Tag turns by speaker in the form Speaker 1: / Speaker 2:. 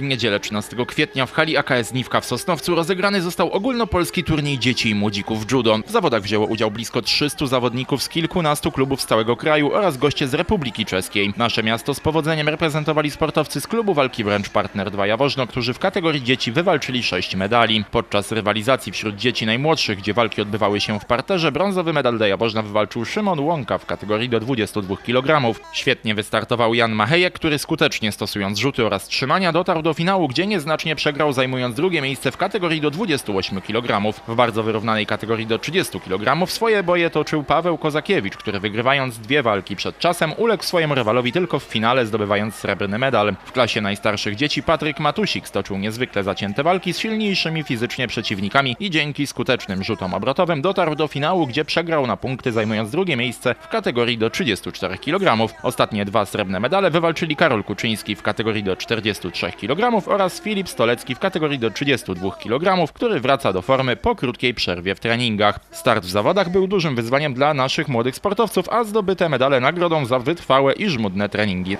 Speaker 1: W niedzielę 13 kwietnia w hali AKS Niwka w Sosnowcu rozegrany został ogólnopolski turniej dzieci i młodzików judo. W zawodach wzięło udział blisko 300 zawodników z kilkunastu klubów z całego kraju oraz goście z Republiki Czeskiej. Nasze miasto z powodzeniem reprezentowali sportowcy z klubu walki wręcz Partner 2 Jaworzno, którzy w kategorii dzieci wywalczyli 6 medali. Podczas rywalizacji wśród dzieci najmłodszych, gdzie walki odbywały się w parterze, brązowy medal dla Jaworzna wywalczył Szymon Łąka w kategorii do 22 kg. Świetnie wystartował Jan Machejek, który skutecznie stosując rzuty oraz trzymania dotarł do finału, gdzie nieznacznie przegrał, zajmując drugie miejsce w kategorii do 28 kg. W bardzo wyrównanej kategorii do 30 kg swoje boje toczył Paweł Kozakiewicz, który wygrywając dwie walki przed czasem uległ swojemu rywalowi tylko w finale, zdobywając srebrny medal. W klasie najstarszych dzieci Patryk Matusik stoczył niezwykle zacięte walki z silniejszymi fizycznie przeciwnikami i dzięki skutecznym rzutom obrotowym dotarł do finału, gdzie przegrał na punkty, zajmując drugie miejsce w kategorii do 34 kg. Ostatnie dwa srebrne medale wywalczyli Karol Kuczyński w kategorii do 43 kg oraz Filip Stolecki w kategorii do 32 kg, który wraca do formy po krótkiej przerwie w treningach. Start w zawodach był dużym wyzwaniem dla naszych młodych sportowców, a zdobyte medale nagrodą za wytrwałe i żmudne treningi.